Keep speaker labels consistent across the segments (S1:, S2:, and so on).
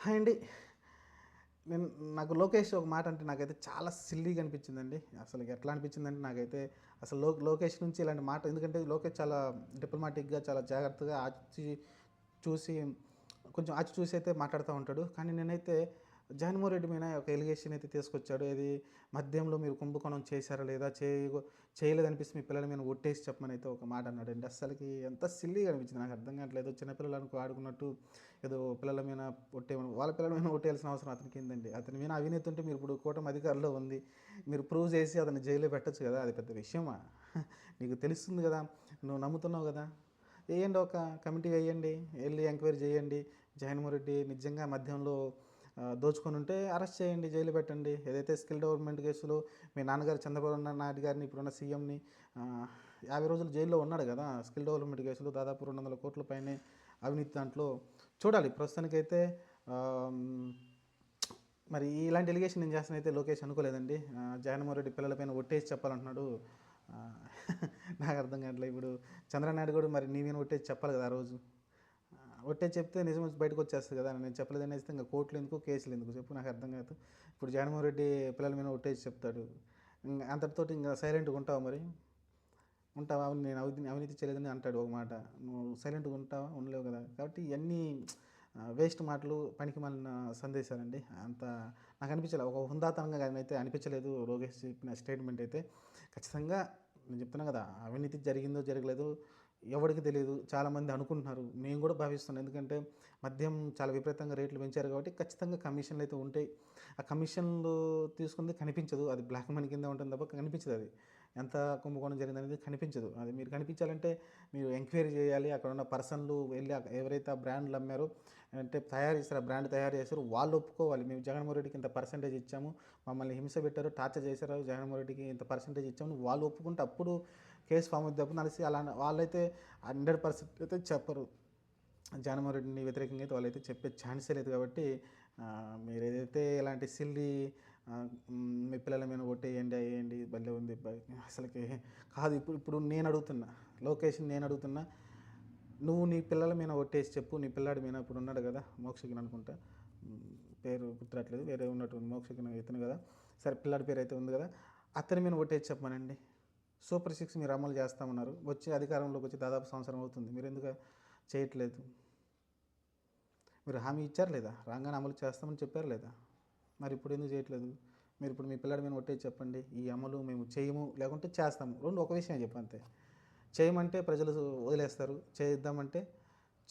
S1: Hi అండి. నేను నాకు లోకేష్ ఒక మాట అంటే నాకైతే చాలా సిల్లీగా అనిపించిందండి. అసలు ఎట్లా అనిపించిందంటే నాకైతే అసలు లో లోకేష్ నుంచి ఇలాంటి మాట ఎందుకంటే లోకేష్ చాలా డిప్లొమాటిక్గా చాలా జాగ్రత్తగా ఆచి చూసి కొంచెం ఆచి చూసి అయితే మాట్లాడుతూ ఉంటాడు. కానీ నేనైతే జగన్మోహన్ రెడ్డి మీద ఒక ఎలిగేషన్ అయితే తీసుకొచ్చాడు. ఇది మద్యంలో మీరు కుంభకోణం చేశారా లేదా చేయ చేయలేదనిపిస్తే మీ పిల్లల మీద ఒట్టేసి చెప్పమని అయితే ఒక మాట అన్నాడు అండి అసలుకి ఎంత సిల్లీగా అనిపించింది. నాకు అర్థం కావట్లేదు. చిన్నపిల్లలకు ఆడుకున్నట్టు ఏదో పిల్లల మీద ఒట్టేయమని వాళ్ళ పిల్లల మీద ఒట్టేయాల్సిన అవసరం అతనికి ఏందండి? అతని మీద అవినీతి ఉంటే మీరు ఇప్పుడు కూటమి అధికారంలో ఉంది. మీరు ప్రూవ్ చేసి అతను జైల్లో పెట్టచ్చు కదా? అది పెద్ద విషయమా? నీకు తెలుస్తుంది కదా? నువ్వు నమ్ముతున్నావు కదా? వేయండి ఒక కమిటీ వేయండి. వెళ్ళి ఎంక్వైరీ చేయండి. జగన్మోహన్ రెడ్డి నిజంగా మధ్యంలో దోచుకొని ఉంటే అరెస్ట్ చేయండి జైలు పెట్టండి. ఏదైతే స్కిల్ డెవలప్మెంట్ కేసులో మీ నాన్నగారు చంద్రబాబు నాయుడు గారిని ఇప్పుడున్న సీఎంని యాభై రోజులు జైల్లో ఉన్నాడు కదా స్కిల్ డెవలప్మెంట్ కేసులో దాదాపు రెండు వందల కోట్ల పైనే అవినీతి దాంట్లో చూడాలి. ప్రస్తుతానికైతే మరి ఇలాంటి ఎలిగేషన్ నేను చేస్తాను అయితే లోకేష్ అనుకోలేదండి. ఆ, జగన్మోహన్ రెడ్డి పిల్లలపైన ఒట్టేసి చెప్పాలంటున్నాడు. నాకు అర్థం కావట్లేదు ఇప్పుడు చంద్రనాయుడు కూడా మరి నీ మీద ఒట్టేసి చెప్పాలి కదా ఆ రోజు. ఒట్టే చెప్తే నిజం బయటకు వచ్చేస్తుంది కదా నేను చెప్పలేదు వేస్తే ఇంకా కోర్టులు ఎందుకు కేసులు ఎందుకు చెప్పు నాకు అర్థం కాదు. ఇప్పుడు జగన్మోహన్ రెడ్డి పిల్లల మీద ఒట్టేసి చెప్తాడు. ఇంకా అంతటితోటి ఇంకా సైలెంట్గా ఉంటావు మరి? ఉంటావా? నేను అవినీతి అవినీతి చేయలేదని అంటాడు ఒక మాట. నువ్వు సైలెంట్గా ఉంటావా? ఉండలేవు కదా. కాబట్టి ఇవన్నీ వేస్ట్ మాటలు పనికి మాలిన సందేశాలండి. అంత నాకు అనిపించలేదు ఒక హుందాతనంగా అయితే అనిపించలేదు లోకేష్ చెప్పిన స్టేట్మెంట్ అయితే. ఖచ్చితంగా నేను చెప్తున్నా కదా అవినీతి జరిగిందో జరగలేదో ఎవరికి తెలియదు చాలామంది అనుకుంటున్నారు. మేము కూడా భావిస్తున్నాం. ఎందుకంటే మద్యం చాలా విపరీతంగా రేట్లు పెంచారు కాబట్టి ఖచ్చితంగా కమిషన్లు అయితే ఉంటాయి. ఆ కమిషన్లు తీసుకుంది కనిపించదు. అది బ్లాక్ మనీ కింద ఉంటుంది తప్ప కనిపించదు అది. ఎంత కుంభకోణం జరిగింది అనేది కనిపించదు. అది మీరు కనిపించాలంటే మీరు ఎంక్వైరీ చేయాలి. అక్కడ ఉన్న పర్సన్లు వెళ్ళి ఎవరైతే ఆ బ్రాండ్లు అమ్మారో అంటే తయారు చేస్తారు ఆ బ్రాండ్ తయారు చేశారు వాళ్ళు ఒప్పుకోవాలి. మేము జగన్మోహన్ రెడ్డికి ఇంత పర్సంటేజ్ ఇచ్చాము మమ్మల్ని హింస పెట్టారు టార్చర్ చేశారు జగన్మోహన్ రెడ్డికి ఇంత పర్సంటేజ్ ఇచ్చాము వాళ్ళు ఒప్పుకుంటే అప్పుడు కేసు ఫామ్ అవుతుంది తప్ప నలిసి అలా వాళ్ళైతే హండ్రెడ్ పర్సెంట్ అయితే చెప్పరు. జగన్మోహన్ రెడ్డిని వ్యతిరేకంగా అయితే వాళ్ళైతే చెప్పే ఛాన్సే లేదు కాబట్టి మీరు ఏదైతే ఇలాంటి సిల్లి మీ పిల్లల మీద కొట్టేయండి అయ్యేయండి భలే ఉంది అసలుకి కాదు. ఇప్పుడు ఇప్పుడు నేను అడుగుతున్నా లొకేషన్ నేను అడుగుతున్నా నువ్వు నీ పిల్లల మీద కొట్టేసి చెప్పు నీ పిల్లాడి మీద ఇప్పుడు ఉన్నాడు కదా మోక్షకిన్ అనుకుంటా. పేరు గుర్తురాట్లేదు వేరే ఉన్నట్టు మోక్షకిన్ ఇతను కదా సరే పిల్లాడి పేరు అయితే ఉంది కదా అతని మీద కొట్టేసి చెప్పమనండి. సూపర్ సిక్స్ మీరు అమలు చేస్తామన్నారు. వచ్చి అధికారంలోకి వచ్చి దాదాపు సంవత్సరం అవుతుంది. మీరు ఎందుకు చేయట్లేదు? మీరు హామీ ఇచ్చారు లేదా? రాగానే అమలు చేస్తామని చెప్పారు లేదా? మరి ఇప్పుడు ఎందుకు చేయట్లేదు? మీరు ఇప్పుడు మీ పిల్లడి మీద ఒట్టే చెప్పండి. ఈ అమలు మేము చేయము లేకుంటే చేస్తాము. రెండు ఒక విషయం చెప్పు అంతే. చేయమంటే ప్రజలు వదిలేస్తారు. చేద్దామంటే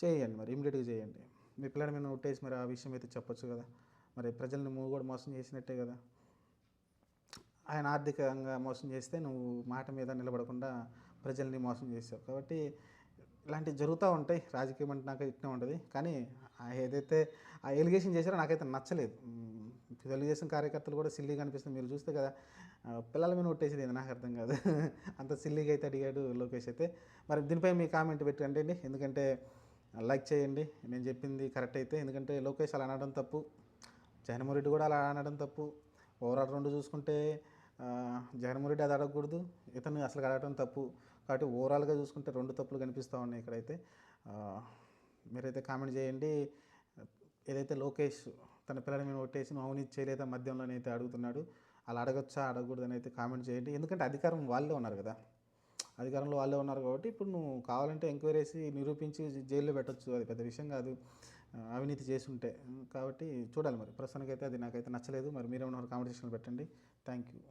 S1: చేయండి మరి ఇమీడియట్గా చేయండి. మీ పిల్లడి మీద ఒట్టేసి మరి ఆ విషయం అయితే చెప్పొచ్చు కదా. మరి ప్రజల్ని నువ్వు కూడా మోసం చేసినట్టే కదా. ఆయన ఆర్థికంగా మోసం చేస్తే నువ్వు మాట మీద నిలబడకుండా ప్రజల్ని మోసం చేసావు. కాబట్టి ఇలాంటివి జరుగుతూ ఉంటాయి. రాజకీయం అంటే నాకు ఇట్నే ఉంటుంది. కానీ ఆ ఏదైతే ఆ ఎలిగేషన్ చేశారో నాకైతే నచ్చలేదు. తెలుగుదేశం కార్యకర్తలు కూడా సిల్లీగా అనిపిస్తుంది. మీరు చూస్తే కదా పిల్లల మీద ఒట్టేసేది ఇది నాకు అర్థం కాదు. అంత సిల్లీగా అయితే అడిగాడు లోకేష్ అయితే. మరి దీనిపై మీ కామెంట్ పెట్టండి అండి. ఎందుకంటే లైక్ చేయండి. నేను చెప్పింది కరెక్ట్ అయితే. ఎందుకంటే లోకేష్ అలా అనడం తప్పు. జగన్మోహన్ రెడ్డి కూడా అలా అనడం తప్పు. ఓవరాల్ రెండు చూసుకుంటే జగన్మోహన్ రెడ్డి అది అడగకూడదు. ఇతను అసలు అడగడం తప్పు. కాబట్టి ఓవరాల్గా చూసుకుంటే రెండు తప్పులు కనిపిస్తూ ఉన్నాయి ఇక్కడైతే. మీరైతే కామెంట్ చేయండి. ఏదైతే లోకేష్ తన పిల్లలని మేము ఒట్టేసి నువ్వు అవినీతి చేయలేదా మద్యంలోనైతే అడుగుతున్నాడు. అలా అడగొచ్చా? అడగకూడదని అయితే కామెంట్ చేయండి. ఎందుకంటే అధికారం వాళ్ళే ఉన్నారు కదా. అధికారంలో వాళ్ళే ఉన్నారు కాబట్టి ఇప్పుడు నువ్వు కావాలంటే ఎంక్వైరీ చేసి నిరూపించి జైల్లో పెట్టొచ్చు. అది పెద్ద విషయం కాదు. అవినీతి చేసి ఉంటే కాబట్టి చూడాలి మరి. ప్రస్తుతానికైతే అది నాకైతే నచ్చలేదు. మరి మీరేమన్నా కామెంట్ సెక్షన్లో పెట్టండి. Thank you.